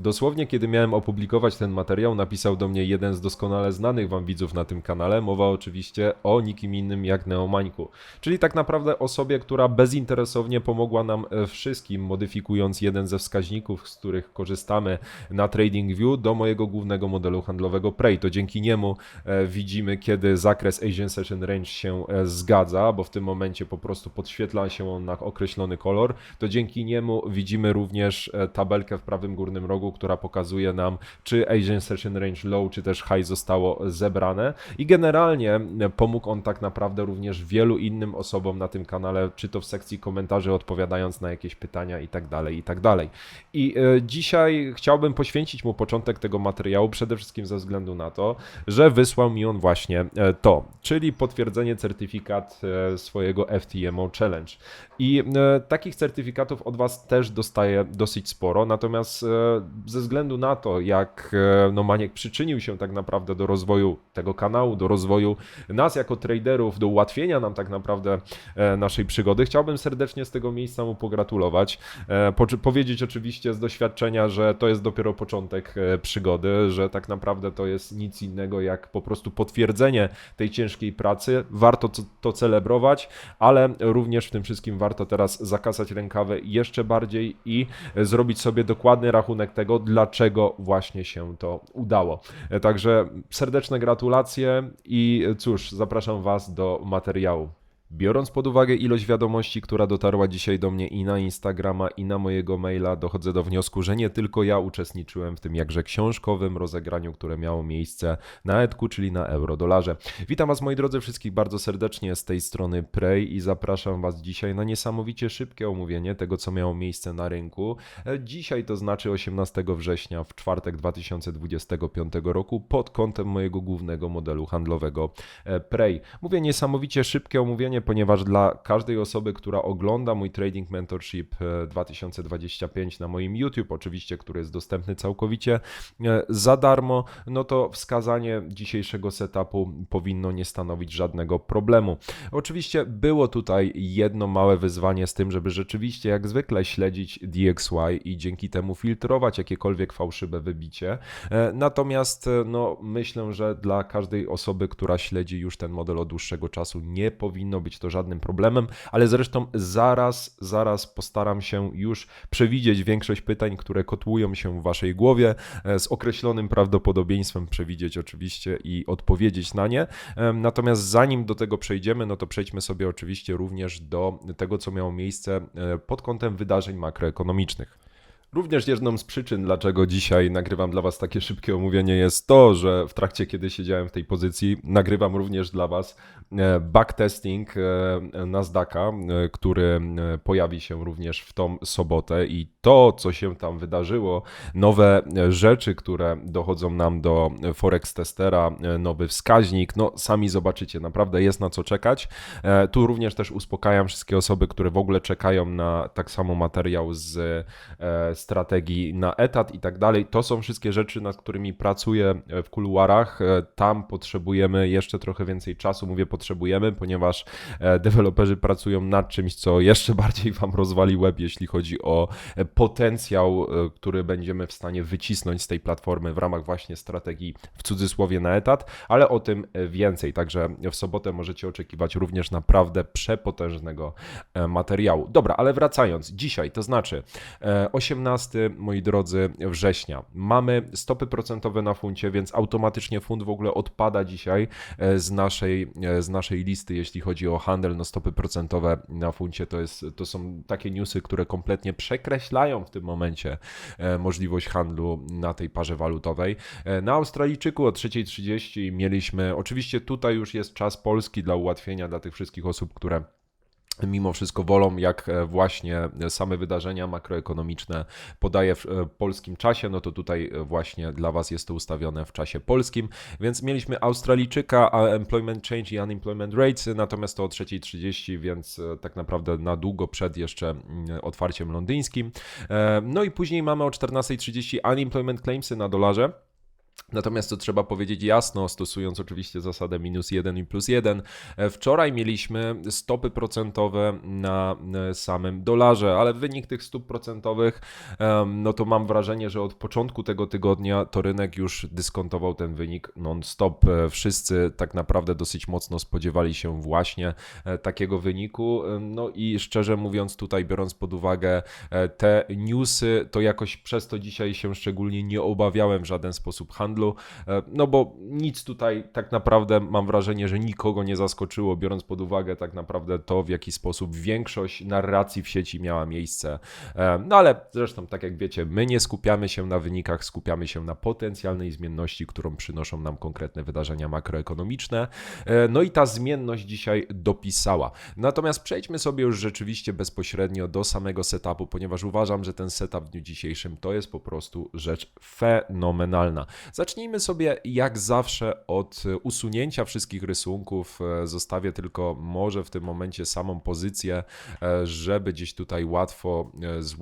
Dosłownie, kiedy miałem opublikować ten materiał, napisał do mnie jeden z doskonale znanych wam widzów na tym kanale. Mowa oczywiście o nikim innym jak Neomańku. Czyli tak naprawdę osobie, która bezinteresownie pomogła nam e, wszystkim, modyfikując jeden ze wskaźników, z których korzystamy na TradingView do mojego głównego modelu handlowego Prey. To dzięki niemu e, widzimy, kiedy zakres Asian Session Range się e, zgadza, bo w tym momencie po prostu podświetla się on na określony kolor. To dzięki niemu widzimy również tabelkę w prawym górnym rogu, która pokazuje nam, czy Asian Session Range Low, czy też High zostało zebrane. I generalnie e, pomógł on tak naprawdę również wielu innym osobom na tym kanale, czy to w sekcji komentarzy odpowiadając na jakieś pytania i tak dalej, i tak dalej. I e, dzisiaj chciałbym poświęcić mu początek tego materiału przede wszystkim ze względu na to, że wysłał mi on właśnie e, to, czyli potwierdzenie certyfikat swojego FTMO Challenge. I takich certyfikatów od Was też dostaję dosyć sporo, natomiast ze względu na to, jak e, no, Maniek przyczynił się tak naprawdę do rozwoju tego kanału, do rozwoju nas jako traderów, do ułatwienia nam tak naprawdę e, naszej przygody, chciałbym serdecznie z tego miejsca mu pogratulować. E, po, powiedzieć oczywiście z doświadczenia, że to jest dopiero początek przygody, że tak naprawdę to jest nic innego jak po prostu potwierdzenie tej ciężkiej pracy. Warto to, to celebrować, ale również w tym wszystkim warto teraz zakasać rękawy jeszcze bardziej i zrobić sobie dokładny rachunek tego, dlaczego właśnie się to udało. E, Także serdeczne gratulacje i cóż, zapraszam Was do materiału. Biorąc pod uwagę ilość wiadomości, która dotarła dzisiaj do mnie i na Instagrama, i na mojego maila, dochodzę do wniosku, że nie tylko ja uczestniczyłem w tym jakże książkowym rozegraniu, które miało miejsce na Etku, czyli na Eurodolarze. Witam Was, moi drodzy, wszystkich bardzo serdecznie z tej strony Prey i zapraszam Was dzisiaj na niesamowicie szybkie omówienie tego, co miało miejsce na rynku. Dzisiaj, to znaczy 18 września, w czwartek 2025 roku, pod kątem mojego głównego modelu handlowego e, Prey. Mówię niesamowicie szybkie omówienie, ponieważ dla każdej osoby, która ogląda mój Trading Mentorship e, 2025 na moim YouTube, oczywiście, który jest dostępny całkowicie e, za darmo, no to wskazanie dzisiejszego setupu powinno nie stanowić żadnego problemu. Oczywiście było tutaj jedno małe wyzwanie z tym, żeby rzeczywiście jak zwykle śledzić DXY i dzięki temu filtrować jakiekolwiek fałszywe wybicie. E, Natomiast e, no, myślę, że dla każdej osoby, która śledzi już ten model od dłuższego czasu, nie powinno być to żadnym problemem, ale zresztą zaraz, zaraz postaram się już przewidzieć większość pytań, które kotłują się w waszej głowie, e, z określonym prawdopodobieństwem przewidzieć oczywiście i odpowiedzieć na nie. Natomiast zanim do tego przejdziemy, no to przejdźmy sobie oczywiście również do tego, co miało miejsce e, pod kątem wydarzeń makroekonomicznych. Również jedną z przyczyn, dlaczego dzisiaj nagrywam dla Was takie szybkie omówienie, jest to, że w trakcie, kiedy siedziałem w tej pozycji, nagrywam również dla Was e, backtesting e, Nasdaqa, e, który pojawi się również w tą sobotę i to, co się tam wydarzyło, nowe rzeczy, które dochodzą nam do Forex Testera, nowy wskaźnik, no sami zobaczycie, naprawdę jest na co czekać. Tu również też uspokajam wszystkie osoby, które w ogóle czekają na tak samo materiał z strategii na etat i tak dalej. To są wszystkie rzeczy, nad którymi pracuję e, w kuluarach. E, tam potrzebujemy jeszcze trochę więcej czasu, mówię potrzebujemy, ponieważ e, deweloperzy pracują nad czymś, co jeszcze bardziej Wam rozwali web, jeśli chodzi o potencjał, który będziemy w stanie wycisnąć z tej platformy w ramach właśnie strategii w cudzysłowie na etat, ale o tym więcej. Także w sobotę możecie oczekiwać również naprawdę przepotężnego materiału. Dobra, ale wracając, dzisiaj to znaczy 18 11, moi drodzy, września. Mamy stopy procentowe na funcie, więc automatycznie funt w ogóle odpada dzisiaj e, z naszej, e, z naszej listy, jeśli chodzi o handel. No stopy procentowe na funcie to, jest, to są takie newsy, które kompletnie przekreślają w tym momencie e, możliwość handlu na tej parze walutowej. Na Australijczyku o 3.30 mieliśmy, oczywiście tutaj już jest czas polski dla ułatwienia dla tych wszystkich osób, które mimo wszystko wolą, jak e, właśnie same wydarzenia makroekonomiczne podaje w e, polskim czasie, no to tutaj e, właśnie dla Was jest to ustawione w czasie polskim. Więc mieliśmy Australijczyka, Employment Change i Unemployment Rates, natomiast to o 3.30, więc tak naprawdę na długo przed jeszcze mm, otwarciem londyńskim. No i później mamy o 14.30 Unemployment Claimsy na dolarze. Natomiast co trzeba powiedzieć jasno, stosując oczywiście zasadę minus 1 i plus 1, e, wczoraj mieliśmy stopy procentowe na e, samym dolarze, ale wynik tych stóp procentowych, no to mam wrażenie, że od początku tego tygodnia to rynek już dyskontował ten wynik non-stop. E, Wszyscy tak naprawdę dosyć mocno spodziewali się właśnie takiego wyniku. No i szczerze mówiąc, tutaj biorąc pod uwagę te newsy, to jakoś przez to dzisiaj się szczególnie nie obawiałem w żaden sposób handlu, e, no bo nic tutaj tak naprawdę mam wrażenie, że nikogo nie zaskoczyło, biorąc pod uwagę tak naprawdę to, w jaki sposób większość narracji w sieci miała miejsce. E, No ale zresztą, tak jak wiecie, my nie skupiamy się na wynikach, skupiamy się na potencjalnej zmienności, którą przynoszą nam konkretne wydarzenia makroekonomiczne. E, No i ta zmienność dzisiaj dopisała. Natomiast przejdźmy sobie już rzeczywiście bezpośrednio do samego setupu, ponieważ uważam, że ten setup w dniu dzisiejszym to jest po prostu rzecz fenomenalna. Zacznijmy sobie jak zawsze od e, usunięcia wszystkich rysunków. E, Zostawię tylko może w tym momencie samą pozycję, e, żeby gdzieś tutaj łatwo, z,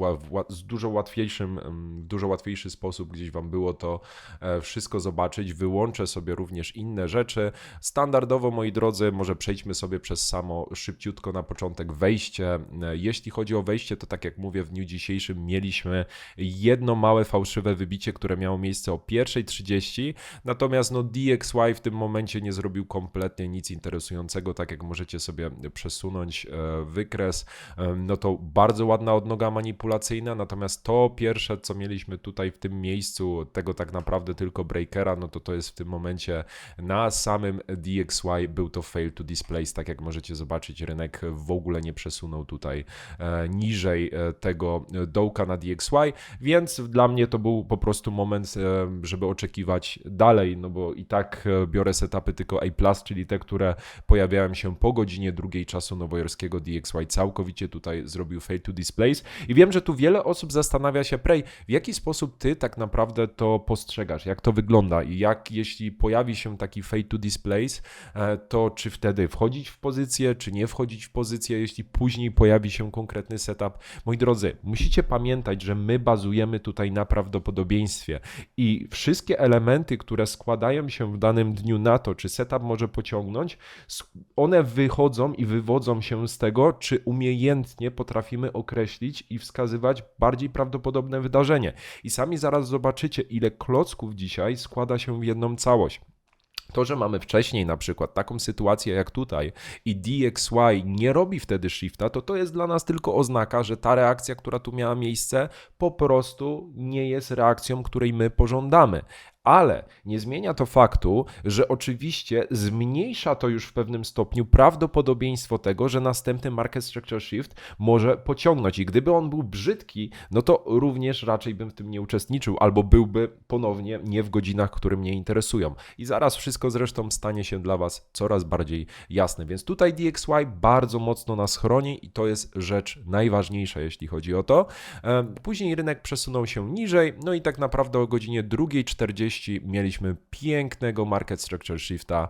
dużo łatwiejszym, w dużo łatwiejszy sposób gdzieś Wam było to wszystko zobaczyć. Wyłączę sobie również inne rzeczy. Standardowo, moi drodzy, może przejdźmy sobie przez samo szybciutko na początek wejście. Jeśli chodzi o wejście, to tak jak mówię, w dniu dzisiejszym mieliśmy jedno małe fałszywe wybicie, które miało miejsce o 1.30, natomiast no DXY w tym momencie nie zrobił kompletnie nic interesującego, tak jak możecie sobie przesunąć e, wykres, e, no to bardzo ładna odnoga manipulacyjna, natomiast to pierwsze, co mieliśmy tutaj w tym miejscu, tego tak naprawdę tylko breakera, no to to jest w tym momencie na samym DXY był to fail to displace, tak jak możecie zobaczyć, rynek w ogóle nie przesunął tutaj e, niżej tego dołka na DXY, więc dla mnie to był po prostu moment, żeby oczekiwać dalej, no bo i tak e, biorę setupy tylko A+, czyli te, które pojawiają się po godzinie drugiej czasu nowojorskiego DXY, całkowicie tutaj zrobił fail to displace i wiem, że tu wiele osób zastanawia się, Prej, w jaki sposób ty tak naprawdę to postrzegasz, jak to wygląda? I jak jeśli pojawi się taki fail to displace, e, to czy wtedy wchodzić w pozycję, czy nie wchodzić w pozycję, jeśli później pojawi się konkretny setup. Moi drodzy, musicie pamiętać, że my bazujemy tutaj na prawdopodobieństwie. I wszystkie elementy, które składają się w danym dniu na to, czy setup może pociągnąć, one wychodzą i wywodzą się z tego, czy umiejętnie potrafimy określić i wskazywać bardziej prawdopodobne wydarzenie. I sami zaraz zobaczycie, ile klocków dzisiaj składa się w jedną całość. To, że mamy wcześniej na przykład taką sytuację jak tutaj i DXY nie robi wtedy shifta, to to jest dla nas tylko oznaka, że ta reakcja, która tu miała miejsce, po prostu nie jest reakcją, której my pożądamy. Ale nie zmienia to faktu, że oczywiście zmniejsza to już w pewnym stopniu prawdopodobieństwo tego, że następny market structure shift może pociągnąć. I gdyby on był brzydki, no to również raczej bym w tym nie uczestniczył, albo byłby ponownie nie w godzinach, które mnie interesują. I zaraz wszystko zresztą stanie się dla Was coraz bardziej jasne. Więc tutaj DXY bardzo mocno nas chroni i to jest rzecz najważniejsza, jeśli chodzi o to. E, Później rynek przesunął się niżej, no i tak naprawdę o godzinie 2.40 mieliśmy pięknego market structure shifta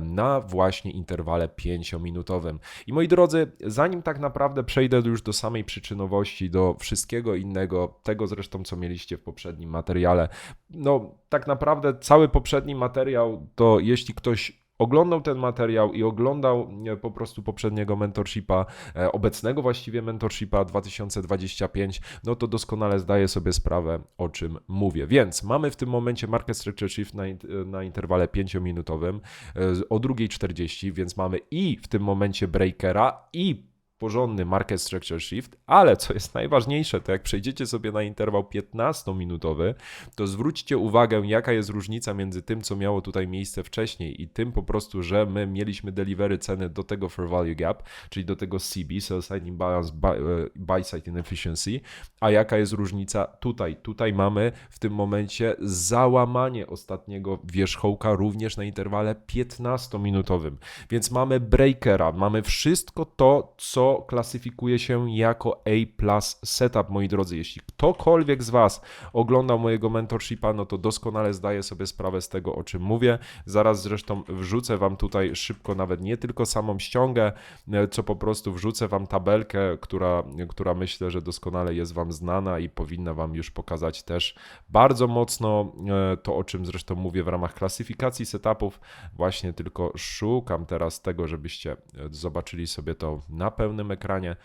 na właśnie interwale 5-minutowym. I moi drodzy, zanim tak naprawdę przejdę już do samej przyczynowości, do wszystkiego innego, tego zresztą co mieliście w poprzednim materiale, no tak naprawdę cały poprzedni materiał to jeśli ktoś oglądał ten materiał i oglądał e, po prostu poprzedniego mentorshipa, e, obecnego właściwie mentorshipa 2025, no to doskonale zdaje sobie sprawę, o czym mówię. Więc mamy w tym momencie market structure shift na, na interwale 5-minutowym e, o 2.40, więc mamy i w tym momencie breakera i porządny market structure shift, ale co jest najważniejsze, to jak przejdziecie sobie na interwał 15-minutowy, to zwróćcie uwagę, jaka jest różnica między tym, co miało tutaj miejsce wcześniej i tym po prostu, że my mieliśmy delivery ceny do tego fair value gap, czyli do tego CB, sell side imbalance, e, buy side inefficiency, a jaka jest różnica tutaj? Tutaj mamy w tym momencie załamanie ostatniego wierzchołka również na interwale 15-minutowym, więc mamy breakera, mamy wszystko to, co klasyfikuje się jako A setup, moi drodzy. Jeśli ktokolwiek z Was oglądał mojego mentorshipa, no to doskonale zdaje sobie sprawę z tego, o czym mówię. Zaraz zresztą wrzucę Wam tutaj szybko nawet nie tylko samą ściągę, e, co po prostu wrzucę Wam tabelkę, która, która myślę, że doskonale jest Wam znana i powinna Wam już pokazać też bardzo mocno e, to, o czym zresztą mówię w ramach klasyfikacji setupów. Właśnie tylko szukam teraz tego, żebyście e, zobaczyli sobie to na pełnym ekranie.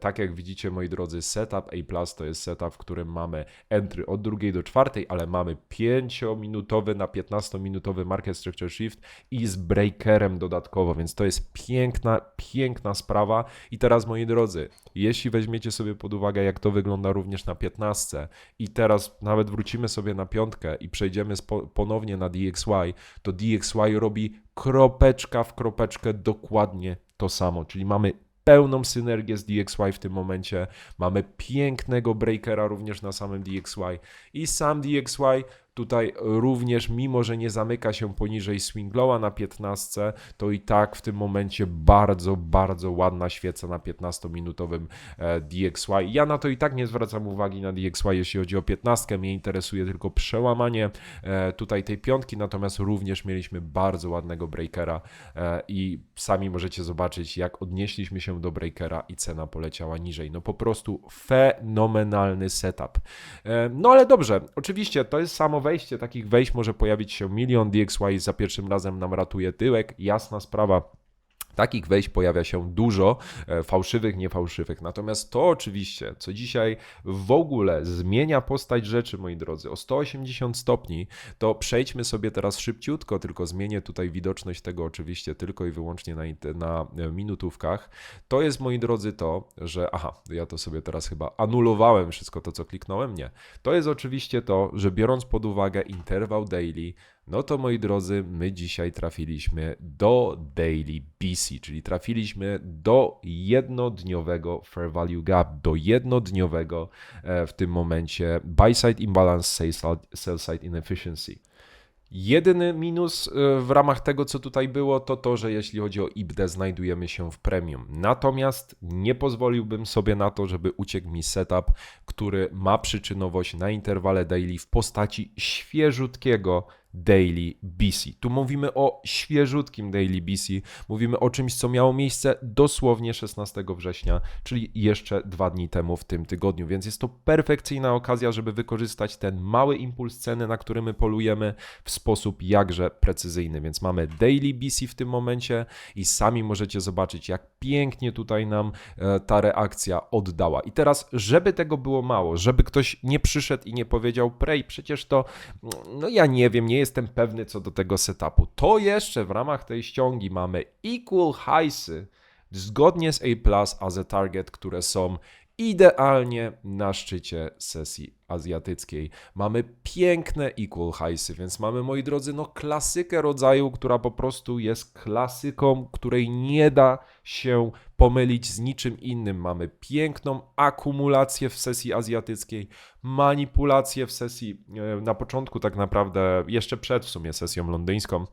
Tak jak widzicie, moi drodzy, setup A to jest setup, w którym mamy entry od drugiej do czwartej, ale mamy 5-minutowy na 15-minutowy market structure shift i z breakerem dodatkowo, więc to jest piękna, piękna sprawa. I teraz, moi drodzy, jeśli weźmiecie sobie pod uwagę, jak to wygląda również na 15 i teraz nawet wrócimy sobie na piątkę i przejdziemy ponownie na DXY, to DXY robi kropeczka w kropeczkę dokładnie to samo, czyli mamy pełną synergię z DXY w tym momencie. Mamy pięknego breakera również na samym DXY i sam DXY Tutaj również, mimo że nie zamyka się poniżej swing lowa na 15, to i tak w tym momencie bardzo, bardzo ładna świeca na 15-minutowym e, DXY. Ja na to i tak nie zwracam uwagi na DXY, jeśli chodzi o 15. Mnie interesuje tylko przełamanie e, tutaj tej piątki, natomiast również mieliśmy bardzo ładnego breakera e, i sami możecie zobaczyć, jak odnieśliśmy się do breakera i cena poleciała niżej. No po prostu fenomenalny setup. No ale dobrze, oczywiście to jest samo wejście, takich wejść może pojawić się milion. DXY za pierwszym razem nam ratuje tyłek, jasna sprawa. Takich wejść pojawia się dużo, e, fałszywych, niefałszywych. Natomiast to oczywiście, co dzisiaj w ogóle zmienia postać rzeczy, moi drodzy, o 180 stopni, to przejdźmy sobie teraz szybciutko, tylko zmienię tutaj widoczność tego oczywiście tylko i wyłącznie na, na e, minutówkach. To jest, moi drodzy, to, że aha, ja to sobie teraz chyba anulowałem wszystko to, co kliknąłem. Nie. To jest oczywiście to, że biorąc pod uwagę interwał daily, no to moi drodzy, my dzisiaj trafiliśmy do Daily BC, czyli trafiliśmy do jednodniowego Fair Value Gap, do jednodniowego e, w tym momencie Buy Side Imbalance, Sell Side Inefficiency. Jedyny minus e, w ramach tego, co tutaj było, to to, że jeśli chodzi o IBD, znajdujemy się w premium. Natomiast nie pozwoliłbym sobie na to, żeby uciekł mi setup, który ma przyczynowość na interwale daily w postaci świeżutkiego Daily BC. Tu mówimy o świeżutkim Daily BC, mówimy o czymś, co miało miejsce dosłownie 16 września, czyli jeszcze dwa dni temu w tym tygodniu, więc jest to perfekcyjna okazja, żeby wykorzystać ten mały impuls ceny, na który my polujemy w sposób jakże precyzyjny. Więc mamy Daily BC w tym momencie i sami możecie zobaczyć, jak pięknie tutaj nam e, ta reakcja oddała. I teraz, żeby tego było mało, żeby ktoś nie przyszedł i nie powiedział, Prej, przecież to, no ja nie wiem, nie jestem pewny co do tego setupu. To jeszcze w ramach tej ściągi mamy equal highsy zgodnie z A+, a target, które są idealnie na szczycie sesji azjatyckiej. Mamy piękne equal highsy, więc mamy, moi drodzy, no klasykę rodzaju, która po prostu jest klasyką, której nie da się pomylić z niczym innym. Mamy piękną akumulację w sesji azjatyckiej, manipulację w sesji e, na początku tak naprawdę, jeszcze przed w sumie sesją londyńską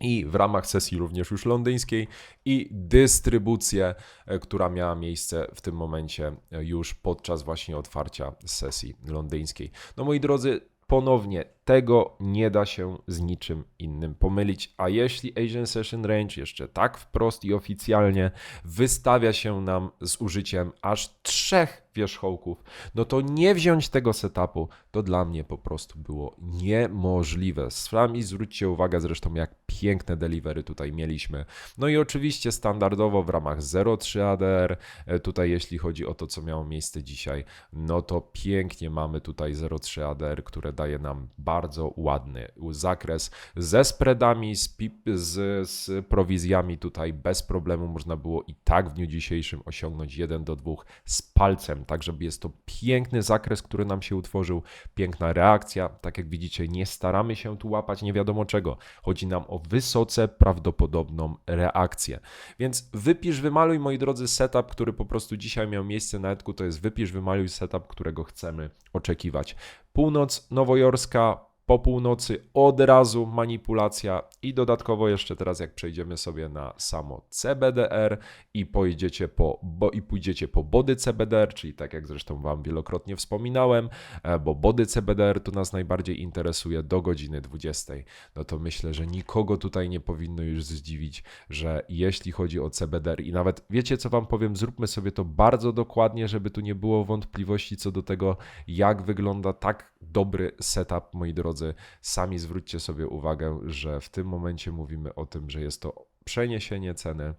i w ramach sesji również już londyńskiej i dystrybucję, e, która miała miejsce w tym momencie e, już podczas właśnie otwarcia sesji londyńskiej. No moi drodzy, ponownie tego nie da się z niczym innym pomylić. A jeśli Asian Session Range jeszcze tak wprost i oficjalnie wystawia się nam z użyciem aż trzech wierzchołków, no to nie wziąć tego setupu to dla mnie po prostu było niemożliwe. Sami zwróćcie uwagę zresztą, jak piękne delivery tutaj mieliśmy. No i oczywiście standardowo w ramach 0.3 ADR, e, tutaj jeśli chodzi o to, co miało miejsce dzisiaj, no to pięknie mamy tutaj 0.3 ADR, które daje nam bardzo ładny zakres ze spreadami, z, z, z prowizjami tutaj bez problemu można było i tak w dniu dzisiejszym osiągnąć 1 do 2 z palcem tak żeby jest to piękny zakres, który nam się utworzył, piękna reakcja. Tak jak widzicie, nie staramy się tu łapać nie wiadomo czego. Chodzi nam o wysoce prawdopodobną reakcję. Więc wypisz, wymaluj, moi drodzy, setup, który po prostu dzisiaj miał miejsce na etku, to jest wypisz, wymaluj setup, którego chcemy oczekiwać. Północ nowojorska, po północy. Od razu manipulacja i dodatkowo jeszcze teraz jak przejdziemy sobie na samo CBDR i pojedziecie po, bo, i pójdziecie po body CBDR, czyli tak jak zresztą Wam wielokrotnie wspominałem, e, bo body CBDR tu nas najbardziej interesuje do godziny 20, no to myślę, że nikogo tutaj nie powinno już zdziwić, że jeśli chodzi o CBDR i nawet wiecie co Wam powiem, zróbmy sobie to bardzo dokładnie, żeby tu nie było wątpliwości co do tego, jak wygląda tak dobry setup, moi drodzy. Sami zwróćcie sobie uwagę, że w tym momencie mówimy o tym, że jest to przeniesienie ceny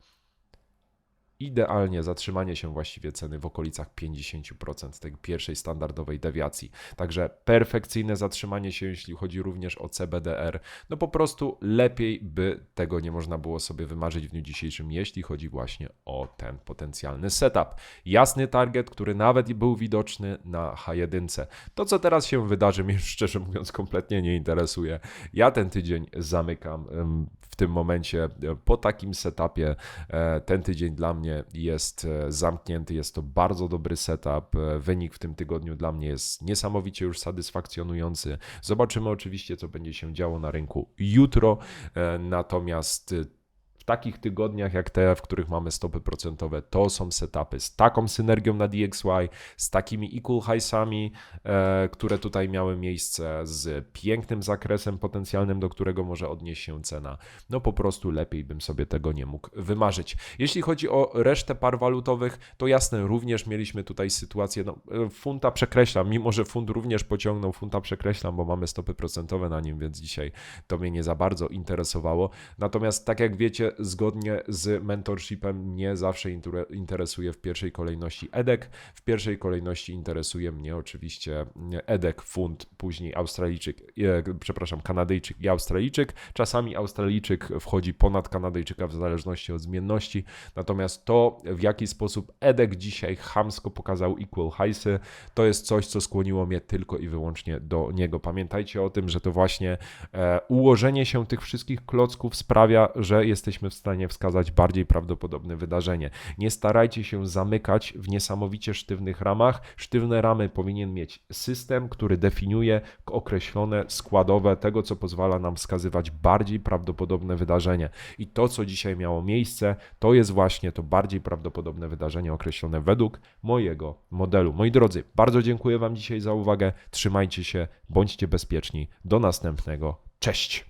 idealnie zatrzymanie się właściwie ceny w okolicach 50% tej pierwszej standardowej dewiacji. Także perfekcyjne zatrzymanie się, jeśli chodzi również o CBDR. No po prostu lepiej by tego nie można było sobie wymarzyć w dniu dzisiejszym, jeśli chodzi właśnie o ten potencjalny setup. Jasny target, który nawet był widoczny na H1. To, co teraz się wydarzy, mnie szczerze mówiąc kompletnie nie interesuje. Ja ten tydzień zamykam em, w tym momencie po takim setupie. e, Ten tydzień dla mnie jest e, zamknięty, jest to bardzo dobry setup. E, Wynik w tym tygodniu dla mnie jest niesamowicie już satysfakcjonujący. Zobaczymy oczywiście, co będzie się działo na rynku jutro. Natomiast takich tygodniach jak te, w których mamy stopy procentowe, to są setupy z taką synergią na DXY, z takimi equal highsami, e, które tutaj miały miejsce, z pięknym zakresem potencjalnym, do którego może odnieść się cena. No po prostu lepiej bym sobie tego nie mógł wymarzyć. Jeśli chodzi o resztę par walutowych, to jasne, również mieliśmy tutaj sytuację, no funta przekreślam, mimo że funt również pociągnął, funta przekreślam, bo mamy stopy procentowe na nim, więc dzisiaj to mnie nie za bardzo interesowało. Natomiast tak jak wiecie, zgodnie z mentorshipem mnie zawsze interesuje w pierwszej kolejności EDEK, w pierwszej kolejności interesuje mnie oczywiście EDEK, funt, później Australijczyk, e, przepraszam, Kanadyjczyk i Australijczyk. Czasami Australijczyk wchodzi ponad Kanadyjczyka w zależności od zmienności, natomiast to w jaki sposób EDEK dzisiaj chamsko pokazał equal highsy, to jest coś, co skłoniło mnie tylko i wyłącznie do niego. Pamiętajcie o tym, że to właśnie e, ułożenie się tych wszystkich klocków sprawia, że jesteśmy w stanie wskazać bardziej prawdopodobne wydarzenie. Nie starajcie się zamykać w niesamowicie sztywnych ramach. Sztywne ramy powinien mieć system, który definiuje określone składowe tego, co pozwala nam wskazywać bardziej prawdopodobne wydarzenie. I to, co dzisiaj miało miejsce, to jest właśnie to bardziej prawdopodobne wydarzenie określone według mojego modelu. Moi drodzy, bardzo dziękuję Wam dzisiaj za uwagę. Trzymajcie się, bądźcie bezpieczni. Do następnego. Cześć!